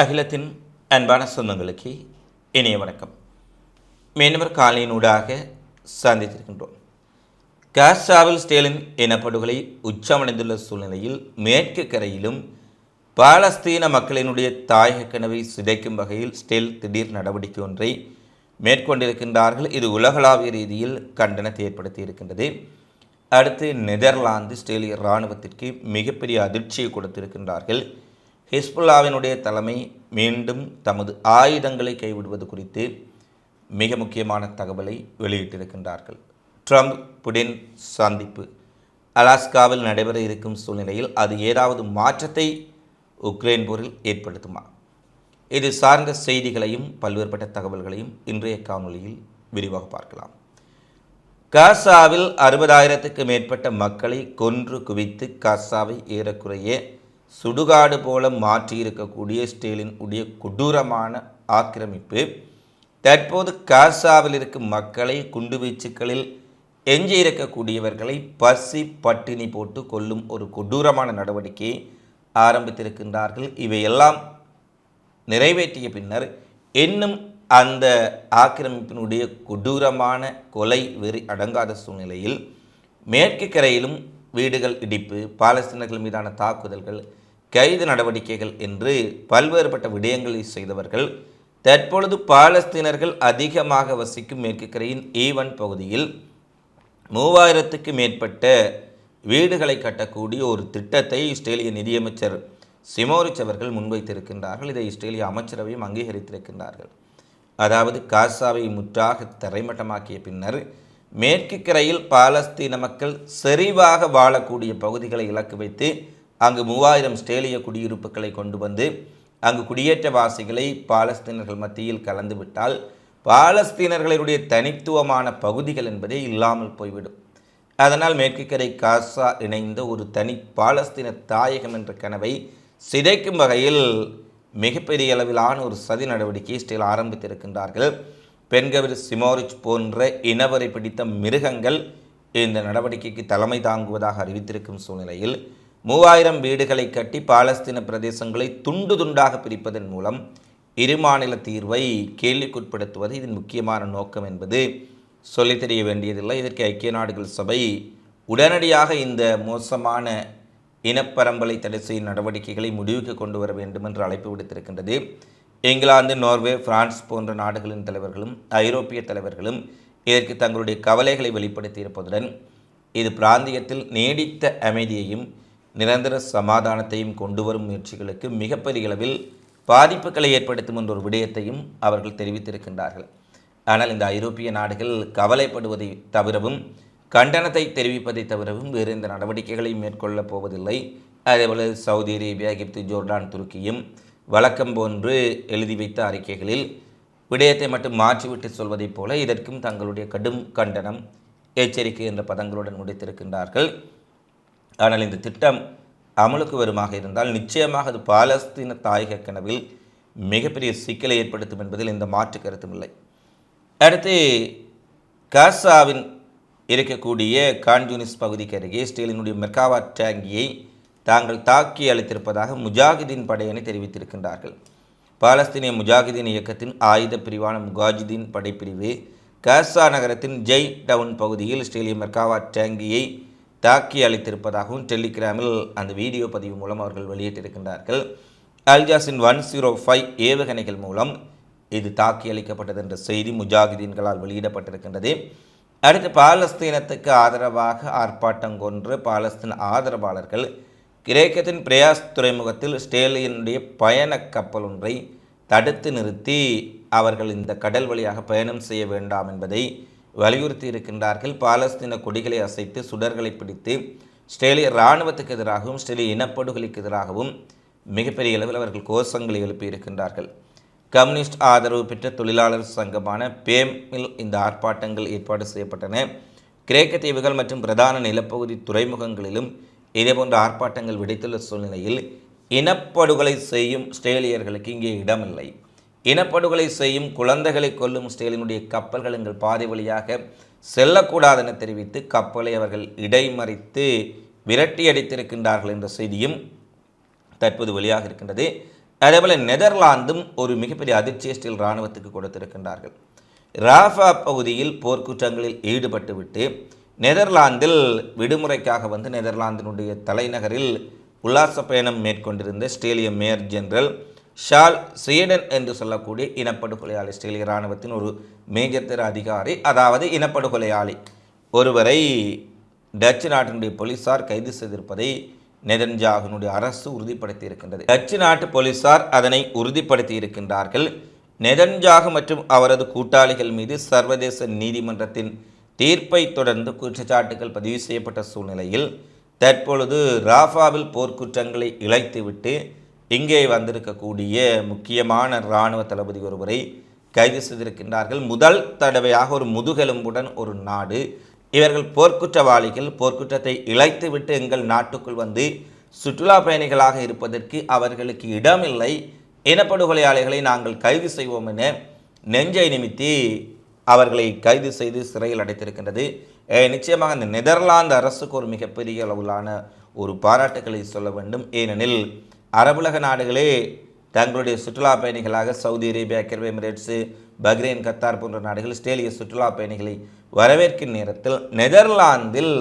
அகிலத்தின் அன்பான சொந்தங்களுக்கு இணைய வணக்கம். மீனவர் காலையினூடாக சந்தித்திருக்கின்றோம். காசாவில் ஸ்டேலின் இனப்படுகொலை உச்சமடைந்துள்ள சூழ்நிலையில் மேற்கு கரையிலும் பாலஸ்தீன மக்களினுடைய தாயக கனவை சிதைக்கும் வகையில் ஸ்டேல் திடீர் நடவடிக்கை ஒன்றை மேற்கொண்டிருக்கின்றார்கள். இது உலகளாவிய ரீதியில் கண்டனத்தை ஏற்படுத்தி இருக்கின்றது. அடுத்து நெதர்லாந்து ஸ்டேலிய இராணுவத்திற்கு மிகப்பெரிய அதிர்ச்சியை கொடுத்திருக்கின்றார்கள். ஹிஸ்புல்லாவினுடைய தலைமை மீண்டும் தமது ஆயுதங்களை கைவிடுவது குறித்து மிக முக்கியமான தகவலை வெளியிட்டிருக்கின்றார்கள். ட்ரம்ப் புடின் சந்திப்பு. அலாஸ்காவில் நடைபெற இருக்கும் சூழ்நிலையில் அது ஏதாவது மாற்றத்தை உக்ரைன் போரில் ஏற்படுத்துமா? இது சார்ந்த செய்திகளையும் பல்வேறுபட்ட தகவல்களையும் இன்றைய காணொளியில் விரிவாக பார்க்கலாம். காசாவில் அறுபதாயிரத்துக்கு மேற்பட்ட மக்களை கொன்று குவித்து காசாவை ஏறக்குறைய சுடுகாடு போல மாற்றியிருக்கக்கூடிய ஸ்டேலின் உடைய கொடூரமான ஆக்கிரமிப்பு தற்போது காசாவில் இருக்கும் மக்களை குண்டுவீச்சுக்களில் எஞ்சியிருக்கக்கூடியவர்களை பசி பட்டினி போட்டு கொல்லும் ஒரு கொடூரமான நடவடிக்கையை ஆரம்பித்திருக்கின்றார்கள். இவையெல்லாம் நிறைவேற்றிய பின்னர் இன்னும் அந்த ஆக்கிரமிப்பினுடைய கொடூரமான கொலை வெறி அடங்காத சூழ்நிலையில் மேற்கு கரையிலும் வீடுகள் இடிப்பு பாலஸ்தீனர்கள் மீதான தாக்குதல்கள் கைது நடவடிக்கைகள் என்று பல்வேறுபட்ட விடயங்களை செய்தவர்கள் தற்பொழுது பாலஸ்தீனர்கள் அதிகமாக வசிக்கும் மேற்கு கரையின் ஈவன் பகுதியில் மூவாயிரத்துக்கு மேற்பட்ட வீடுகளை கட்டக்கூடிய ஒரு திட்டத்தை இஸ்ரேலிய நிதியமைச்சர் சிமோரிச் அவர்கள் முன்வைத்திருக்கின்றார்கள். இதை இஸ்ரேலிய அமைச்சரவையும் அங்கீகரித்திருக்கின்றார்கள். அதாவது காசாவை முற்றாக தரைமட்டமாக்கிய பின்னர் மேற்கு கரையில் பாலஸ்தீன மக்கள் செறிவாக வாழக்கூடிய பகுதிகளை இலக்கு வைத்து அங்கு மூவாயிரம் ஸ்டேலிய குடியிருப்புகளை கொண்டு வந்து அங்கு குடியேற்றவாசிகளை பாலஸ்தீனர்கள் மத்தியில் கலந்துவிட்டால் பாலஸ்தீனர்களுடைய தனித்துவமான பகுதிகள் என்பதே இல்லாமல் போய்விடும். அதனால் மேற்கு கரை காசா இணைந்த ஒரு தனி பாலஸ்தீன தாயகம் என்ற கனவை சிதைக்கும் வகையில் மிகப்பெரிய அளவிலான ஒரு சதி நடவடிக்கையை ஸ்டேல் ஆரம்பித்திருக்கின்றார்கள். பெண்கவிர் சிமோரிச் போன்ற இனவரை பிடித்த மிருகங்கள் இந்த நடவடிக்கைக்கு தலைமை தாங்குவதாக அறிவித்திருக்கும் சூழ்நிலையில் மூவாயிரம் வீடுகளை கட்டி பாலஸ்தீன பிரதேசங்களை துண்டு துண்டாக பிரிப்பதன் மூலம் இரு மாநில தீர்வை கேள்விக்குட்படுத்துவது இதன் முக்கியமான நோக்கம் என்பது சொல்லித் தெரிய வேண்டியதில்லை. இதற்கு ஐக்கிய நாடுகள் சபை உடனடியாக இந்த மோசமான இனப்பரம்பலை தடை செய்யும் நடவடிக்கைகளை முடிவுக்கு கொண்டு வர வேண்டும் என்று அழைப்பு விடுத்திருக்கின்றது. இங்கிலாந்து நோர்வே பிரான்ஸ் போன்ற நாடுகளின் தலைவர்களும் ஐரோப்பிய தலைவர்களும் இதற்கு தங்களுடைய கவலைகளை வெளிப்படுத்தியிருப்பதுடன் இது பிராந்தியத்தில் நீடித்த அமைதியையும் நிரந்தர சமாதானத்தையும் கொண்டு வரும் முயற்சிகளுக்கு மிகப்பெரிய அளவில் பாதிப்புகளை ஏற்படுத்தும் என்ற ஒரு விடயத்தையும் அவர்கள் தெரிவித்திருக்கின்றார்கள். ஆனால் இந்த ஐரோப்பிய நாடுகள் கவலைப்படுவதை தவிரவும் கண்டனத்தை தெரிவிப்பதை தவிரவும் வேறு எந்த நடவடிக்கைகளையும் மேற்கொள்ளப் போவதில்லை. அதேபோல் சவுதி அரேபியா எகிப்து ஜோர்டான் துருக்கியும் வழக்கம் போன்று எழுதி வைத்த அறிக்கைகளில் விடயத்தை மட்டும் மாற்றிவிட்டு சொல்வதைப் போல இதற்கும் தங்களுடைய கடும் கண்டனம் எச்சரிக்கை என்ற பதங்களுடன் முடித்திருக்கின்றார்கள். ஆனால் இந்த திட்டம் அமலுக்கு வருமாக இருந்தால் நிச்சயமாக அது பாலஸ்தீன தாயக கனவில் மிகப்பெரிய சிக்கலை ஏற்படுத்தும் என்பதில் எந்த மாற்று கருத்தும் இல்லை. அடுத்து காசாவின் இருக்கக்கூடிய கான்யூனிஸ் பகுதிக்கு அருகே ஸ்டீலினுடைய மெர்காவா டேங்கியை தாங்கள் தாக்கி அளித்திருப்பதாக முஜாஹிதீன் படையணி தெரிவித்திருக்கின்றார்கள். பாலஸ்தீனிய முஜாஹிதீன் இயக்கத்தின் ஆயுத பிரிவான முகாஜிதீன் படைப்பிரிவு காசா நகரத்தின் ஜெய் டவுன் பகுதியில் ஸ்டேலிய மெர்காவா டேங்கியை தாக்கி அளித்திருப்பதாகவும் டெலிகிராமில் அந்த வீடியோ பதிவு மூலம் அவர்கள் வெளியிட்டிருக்கின்றார்கள். அல்ஜாஸின் ஒன் ஜீரோ ஃபைவ் ஏவுகணைகள் மூலம் இது தாக்கி அளிக்கப்பட்டது என்ற செய்தி முஜாஹிதீன்களால் வெளியிடப்பட்டிருக்கின்றது. அடுத்து பாலஸ்தீனத்துக்கு ஆதரவாக ஆர்ப்பாட்டம் கொன்று பாலஸ்தீன் ஆதரவாளர்கள் கிரேக்கத்தின் பிரயாஸ் துறைமுகத்தில் ஸ்டேலியனுடைய பயண கப்பல் ஒன்றை தடுத்து நிறுத்தி அவர்கள் இந்த கடல் வழியாக பயணம் செய்ய வேண்டாம் என்பதை வலியுறுத்தி இருக்கின்றார்கள். பாலஸ்தீன கொடிகளை அசைத்து சுடர்களை பிடித்து ஸ்டேலிய இராணுவத்துக்கு எதிராகவும் ஸ்டேலிய இனப்படுகொலைக்கு எதிராகவும் மிகப்பெரிய அளவில் அவர்கள் கோஷங்களை எழுப்பியிருக்கின்றார்கள் கம்யூனிஸ்ட் ஆதரவு பெற்ற தொழிலாளர் சங்கமான பேமில் இந்த ஆர்ப்பாட்டங்கள் ஏற்பாடு செய்யப்பட்டன. கிரேக்க தீவுகள் மற்றும் பிரதான நிலப்பகுதி துறைமுகங்களிலும் இதேபோன்ற ஆர்ப்பாட்டங்கள் விடைத்துள்ள சூழ்நிலையில் இனப்படுகொலை செய்யும் ஸ்டேலியர்களுக்கு இங்கே இடமில்லை. இனப்படுகொலை செய்யும் குழந்தைகளை கொல்லும் ஸ்டேலினுடைய கப்பல்கள் எங்கள் பாதை வழியாக செல்லக்கூடாது என தெரிவித்து கப்பலை அவர்கள் இடைமறித்து விரட்டி அடித்திருக்கின்றார்கள் என்ற செய்தியும் தற்போது வெளியாக இருக்கின்றது. அதேபோல் நெதர்லாந்தும் ஒரு மிகப்பெரிய அதிர்ச்சியை ஸ்டீல் இராணுவத்துக்கு கொடுத்திருக்கின்றார்கள். ராஃபா பகுதியில் போர்க்குற்றங்களில் ஈடுபட்டுவிட்டு நெதர்லாந்தில் விடுமுறைக்காக வந்து நெதர்லாந்தினுடைய தலைநகரில் உல்லாச பயணம் மேற்கொண்டிருந்த ஸ்டேலிய மேயர் ஜெனரல் ஷால் ஸ்வீடன் என்று சொல்லக்கூடிய இனப்படுகொலையாளி ஸ்டேலிய இராணுவத்தின் ஒரு மேஜர் அதிகாரி அதாவது இனப்படுகொலையாளி. ஒருவரை டச்சு நாட்டினுடைய போலீசார் கைது செய்திருப்பதை நெதன்ஜாகனுடைய அரசு உறுதிப்படுத்தி இருக்கின்றது டச்சு நாட்டு போலீசார் அதனை உறுதிப்படுத்தி இருக்கின்றார்கள் நெதன்ஜாகு மற்றும் அவரது கூட்டாளிகள் மீது சர்வதேச நீதிமன்றத்தின் தீர்ப்பை தொடர்ந்து குற்றச்சாட்டுகள் பதிவு செய்யப்பட்ட சூழ்நிலையில் தற்பொழுது ராஃபாவில் போர்க்குற்றங்களை இழைத்துவிட்டு இங்கே வந்திருக்கக்கூடிய முக்கியமான இராணுவ தளபதி ஒருவரை கைது செய்திருக்கின்றார்கள். முதல் தடவையாக ஒரு முதுகெலும்புடன் ஒரு நாடு. இவர்கள் போர்க்குற்றவாளிகள் போர்க்குற்றத்தை இழைத்துவிட்டு எங்கள் நாட்டுக்குள் வந்து சுற்றுலா பயணிகளாக இருப்பதற்கு அவர்களுக்கு இடமில்லை. இனப்படுகொலையாளிகளை நாங்கள் கைது செய்வோம் என நெஞ்சை நிமித்தி அவர்களை கைது செய்து சிறையில் அடைத்திருக்கின்றது. நிச்சயமாக இந்த நெதர்லாந்து அரசுக்கு ஒரு மிகப்பெரிய அளவிலான ஒரு பாராட்டுக்களை சொல்ல வேண்டும். ஏனெனில் அரபுலக நாடுகளே தங்களுடைய சுற்றுலா பயணிகளாக சவுதி அரேபியா கெர்வ் எமிரேட்ஸு பக்ரைன் கத்தார் போன்ற நாடுகள் ஸ்டேலிய சுற்றுலா பயணிகளை வரவேற்கும் நேரத்தில் நெதர்லாந்தில்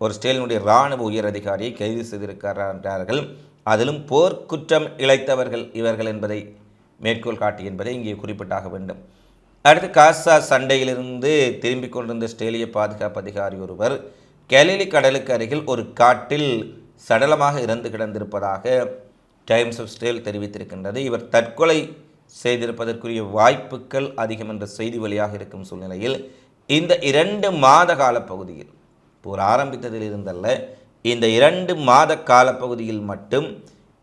ஒரு ஸ்டேலினுடைய இராணுவ உயர் அதிகாரியை கைது செய்திருக்கிறார்கள். அதிலும் போர்க்குற்றம் இழைத்தவர்கள் இவர்கள் என்பதை மேற்கோள் காட்டி என்பதை இங்கே குறிப்பிட்டாக வேண்டும். அடுத்து காசா சண்டையிலிருந்து திரும்பிக் கொண்டிருந்த ஸ்டேலிய பாதுகாப்பு அதிகாரி ஒருவர் கெலிலி கடலுக்கு அருகில் ஒரு காட்டில் சடலமாக இறந்து கிடந்திருப்பதாக டைம்ஸ் ஆஃப் ஸ்டேல் தெரிவித்திருக்கின்றது. இவர் தற்கொலை செய்திருப்பதற்குரிய வாய்ப்புகள் அதிகம் என்ற செய்தி வழியாக இருக்கும் சூழ்நிலையில் இந்த இரண்டு மாத கால பகுதியில் போர் ஆரம்பித்ததில் இருந்தல்ல இந்த இரண்டு மாத காலப்பகுதியில் மட்டும்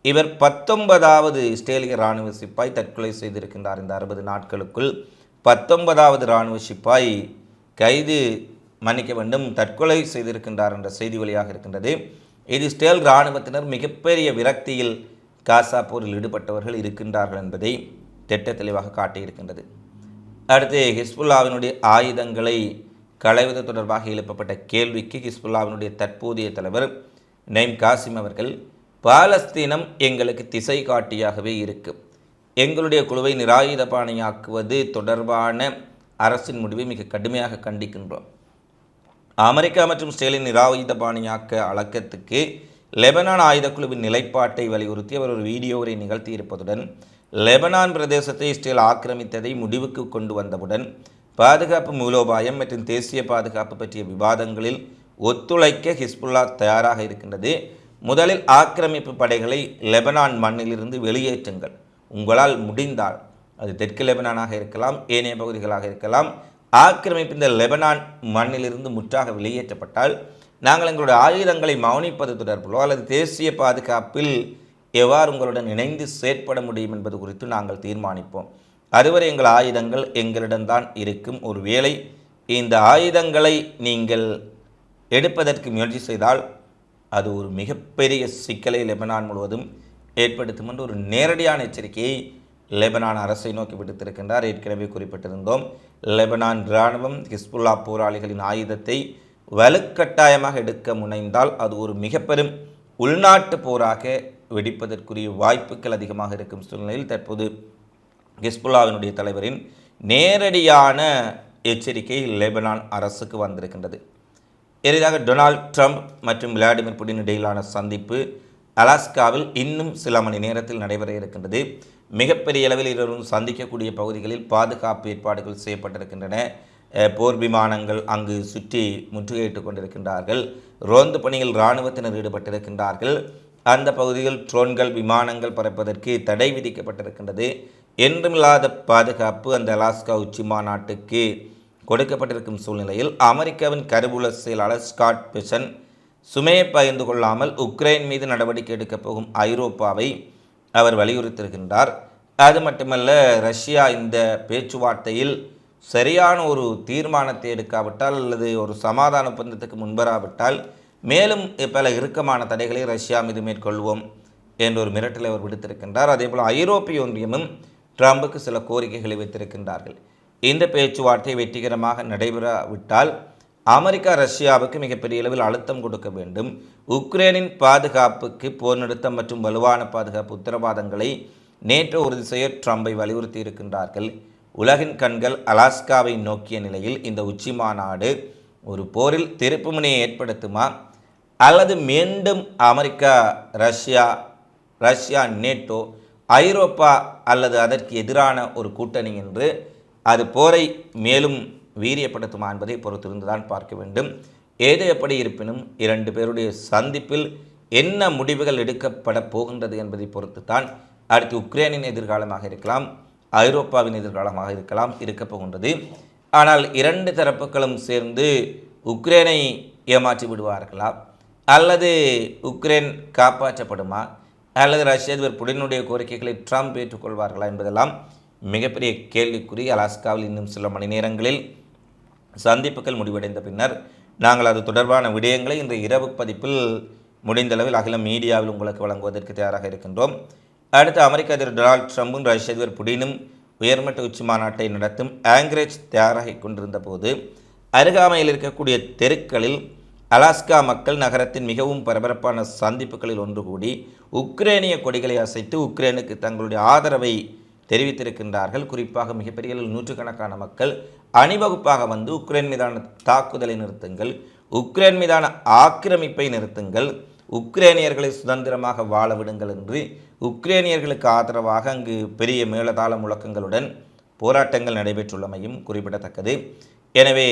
இவர் பத்தொன்பதாவது இஸ்ரேலிய இராணுவ சிப்பாய் தற்கொலை செய்திருக்கின்றார். இந்த அறுபது நாட்களுக்குள் பத்தொன்பதாவது இராணுவ சிப்பாய் கைது மன்னிக்க வேண்டும் தற்கொலை செய்திருக்கின்றார் என்ற செய்தி வழியாக இருக்கின்றது. இது ஸ்டேல் இராணுவத்தினர் மிகப்பெரிய விரக்தியில் காசா போரில் ஈடுபட்டவர்கள் இருக்கின்றார்கள் என்பதை திட்ட தெளிவாக காட்டியிருக்கின்றது. அடுத்து ஹிஸ்புல்லாவினுடைய ஆயுதங்களை களைவது தொடர்பாக எழுப்பப்பட்ட கேள்விக்கு ஹிஸ்புல்லாவினுடைய தற்போதைய தலைவர் நெய்ம் காசிம் அவர்கள் பாலஸ்தீனம் எங்களுக்கு திசை காட்டியாகவே இருக்கும் எங்களுடைய குழுவை நிராயுதபாணியாக்குவது தொடர்பான அரசின் முடிவை மிக கடுமையாக கண்டிக்கின்றோம். அமெரிக்கா மற்றும் ஸ்டெயிலின் நிராயுத பாணியாக்க அழக்கத்துக்கு லெபனான் ஆயுதக்குழுவின் நிலைப்பாட்டை வலியுறுத்தி அவர் ஒரு வீடியோவை நிகழ்த்தியிருப்பதுடன் லெபனான் பிரதேசத்தை இஸ்ரேல் ஆக்கிரமித்ததை முடிவுக்கு கொண்டு வந்தவுடன் பாதுகாப்பு மூலோபாயம் மற்றும் தேசிய பாதுகாப்பு பற்றிய விவாதங்களில் ஒத்துழைக்க ஹிஸ்புல்லா தயாராக இருக்கின்றது. முதலில் ஆக்கிரமிப்பு படைகளை லெபனான் மண்ணிலிருந்து வெளியேற்றுங்கள். உங்களால் முடிந்தால் அது தெற்கு லெபனானாக இருக்கலாம் ஏனைய பகுதிகளாக இருக்கலாம். ஆக்கிரமிப்பு இந்த லெபனான் மண்ணிலிருந்து முற்றாக வெளியேற்றப்பட்டால் நாங்கள் எங்களுடைய ஆயுதங்களை மௌனிப்பது தொடர்பிலோ அல்லது தேசிய பாதுகாப்பில் எவ்வாறு உங்களுடன் இணைந்து செயற்பட முடியும் என்பது குறித்து நாங்கள் தீர்மானிப்போம். அதுவரை எங்கள் ஆயுதங்கள் எங்களிடம்தான் இருக்கும். ஒரு வேளை இந்த ஆயுதங்களை நீங்கள் எடுப்பதற்கு முயற்சி செய்தால் அது ஒரு மிகப்பெரிய சிக்கலை லெபனான் முழுவதும் ஏற்படுத்தும் என்று ஒரு நேரடியான எச்சரிக்கையை லெபனான் அரசை நோக்கி விடுத்திருக்கின்றார். ஏற்கனவே குறிப்பிட்டிருந்தோம் லெபனான் இராணுவம் ஹிஸ்புல்லா போராளிகளின் ஆயுதத்தை வலுக்கட்டாயமாக எடுக்க முனைந்தால் அது ஒரு மிக பெரும் உள்நாட்டு போராக வெடிப்பதற்குரிய வாய்ப்புகள் அதிகமாக இருக்கும் சூழ்நிலையில் தற்போது ஹிஸ்புல்லாவினுடைய தலைவரின் நேரடியான எச்சரிக்கை லெபனான் அரசுக்கு வந்திருக்கின்றது. எளிதாக டொனால்ட் ட்ரம்ப் மற்றும் விளாடிமிர் புடின் இடையிலான சந்திப்பு அலாஸ்காவில் இன்னும் சில மணி நேரத்தில் நடைபெற இருக்கின்றது. மிகப்பெரிய அளவில் இருவரும் சந்திக்கக்கூடிய பகுதிகளில் பாதுகாப்பு ஏற்பாடுகள் செய்யப்பட்டிருக்கின்றன. போர் விமானங்கள் அங்கு சுற்றி முற்றுகையிட்டுக் கொண்டிருக்கின்றார்கள். ரோந்து பணியில் இராணுவத்தினர் ஈடுபட்டிருக்கின்றார்கள். அந்த பகுதியில் ட்ரோன்கள் விமானங்கள் பறப்பதற்கு தடை விதிக்கப்பட்டிருக்கின்றது. என்றுமில்லாத பாதுகாப்பு அந்த அலாஸ்கா உச்சி மாநாட்டுக்கு கொடுக்கப்பட்டிருக்கும் சூழ்நிலையில் அமெரிக்காவின் கருவூல செயலாளர் ஸ்காட் பெசன் சுமையை பகிர்ந்து கொள்ளாமல் உக்ரைன் மீது நடவடிக்கை எடுக்கப் போகும் ஐரோப்பாவை அவர் வலியுறுத்தியிருக்கின்றார். அது மட்டுமல்ல ரஷ்யா இந்த பேச்சுவார்த்தையில் சரியான ஒரு தீர்மானத்தை எடுக்காவிட்டால் அல்லது ஒரு சமாதான ஒப்பந்தத்துக்கு முன்வராவிட்டால் மேலும் பல இறுக்கமான தடைகளை ரஷ்யா மீது மேற்கொள்வோம் என்ற ஒரு மிரட்டலை அவர் விடுத்திருக்கின்றார். அதேபோல் ஐரோப்பிய ஒன்றியமும் ட்ரம்புக்கு சில கோரிக்கைகளை வைத்திருக்கின்றார்கள். இந்த பேச்சுவார்த்தை வெற்றிகரமாக நடைபெறாவிட்டால் அமெரிக்கா ரஷ்யாவுக்கு மிகப்பெரிய அளவில் அழுத்தம் கொடுக்க வேண்டும். உக்ரைனின் பாதுகாப்புக்கு போர் நிறுத்தம் மற்றும் வலுவான பாதுகாப்பு உத்தரவாதங்களை நேற்று உறுதி செய்ய ட்ரம்பை வலியுறுத்தி இருக்கின்றார்கள். உலகின் கண்கள் அலாஸ்காவை நோக்கிய நிலையில் இந்த உச்சி மாநாடு ஒரு போரில் திருப்புமுனையை ஏற்படுத்துமா? அல்லது மீண்டும் அமெரிக்கா ரஷ்யா ரஷ்யா நேட்டோ ஐரோப்பா அல்லது அதற்கு எதிரான ஒரு கூட்டணி என்று அது போரை மேலும் வீரியப்படுத்துமா என்பதை பொறுத்திருந்துதான் பார்க்க வேண்டும். ஏது எப்படி இருப்பினும் இரண்டு பேருடைய சந்திப்பில் என்ன முடிவுகள் எடுக்கப்பட போகின்றது என்பதை பொறுத்து தான் அடுத்து உக்ரைனின் எதிர்காலமாக இருக்கலாம். ஐரோப்பாவின் எதிர்காலமாக இருக்கலாம் இருக்கப் போகின்றது. ஆனால் இரண்டு தரப்புகளும் சேர்ந்து உக்ரைனை ஏமாற்றி விடுவார்களா? அல்லது உக்ரைன் காப்பாற்றப்படுமா? அல்லது ரஷ்ய அதிபர் புடினுடைய கோரிக்கைகளை ட்ரம்ப் ஏற்றுக்கொள்வார்களா என்பதெல்லாம் மிகப்பெரிய கேள்விக்குறி. அலாஸ்காவில் இன்னும் சில மணி நேரங்களில் சந்திப்புகள் முடிவடைந்த பின்னர் நாங்கள் அது தொடர்பான விடயங்களை இந்த இரவு பதிப்பில் முடிந்தளவில் அகில மீடியாவில் உங்களுக்கு வழங்குவதற்கு தயாராக இருக்கின்றோம். அடுத்து அமெரிக்க அதிபர் டொனால்ட் ட்ரம்பும் ரஷ்ய அதிபர் புடினும் உயர்மட்ட உச்சி மாநாட்டை நடத்தும் ஆங்கிரேஜ் தயாராகி கொண்டிருந்த போது அருகாமையில் இருக்கக்கூடிய தெருக்களில் அலாஸ்கா மக்கள் நகரத்தின் மிகவும் பரபரப்பான சந்திப்புகளில் ஒன்று கூடி உக்ரேனிய கொடிகளை அசைத்து உக்ரேனுக்கு தங்களுடைய ஆதரவை தெரிவித்திருக்கின்றார்கள். குறிப்பாக மிகப்பெரிய அளவில் நூற்றுக்கணக்கான மக்கள் அணிவகுப்பாக வந்து உக்ரைன் மீதான தாக்குதலை நிறுத்துங்கள் உக்ரைன் மீதான ஆக்கிரமிப்பை நிறுத்துங்கள் உக்ரேனியர்களை சுதந்திரமாக வாழ விடுங்கள் என்று உக்ரேனியர்களுக்கு ஆதரவாக அங்கு பெரிய மேலதாள முழக்கங்களுடன் போராட்டங்கள் நடைபெற்றுள்ளமையும் குறிப்பிடத்தக்கது. எனவே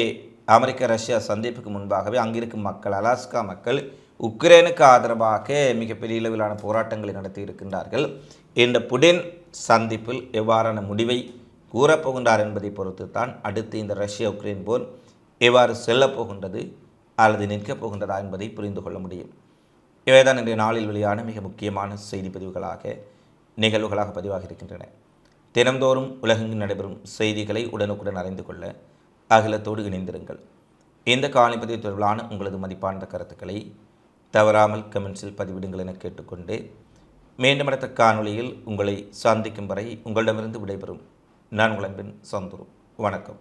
அமெரிக்க ரஷ்யா சந்திப்புக்கு முன்பாகவே அங்கிருக்கும் மக்கள் அலாஸ்கா மக்கள் உக்ரைனுக்கு ஆதரவாக மிகப்பெரிய அளவிலான போராட்டங்களை நடத்தி இருக்கின்றார்கள் இந்த புடின் சந்திப்பில் எவ்வாறான முடிவை கூறப்போகின்றார் என்பதை பொறுத்து தான் அடுத்து இந்த ரஷ்யா உக்ரைன் போர் எவ்வாறு செல்லப் போகின்றது அல்லது நிற்கப் போகின்றதா என்பதை புரிந்து கொள்ள முடியும். இவைதான் இன்றைய நாளில் வெளியான மிக முக்கியமான செய்தி பதிவுகளாக நிகழ்வுகளாக பதிவாக இருக்கின்றன தினந்தோறும் உலகெங்கு நடைபெறும் செய்திகளை உடனுக்குடன் அறிந்து கொள்ள அகிலத்தோடு இணைந்திருங்கள். இந்த காணிப்பதிவு தொடர்பிலான உங்களது மதிப்பான கருத்துக்களை தவறாமல் கமெண்ட்ஸில் பதிவிடுங்கள் என கேட்டுக்கொண்டு மீண்டும் அடுத்த காணொளியில் உங்களை சந்திக்கும் வரை உங்களிடமிருந்து விடைபெறும். நான் உங்கள் அன்பின் சந்துரு. வணக்கம்.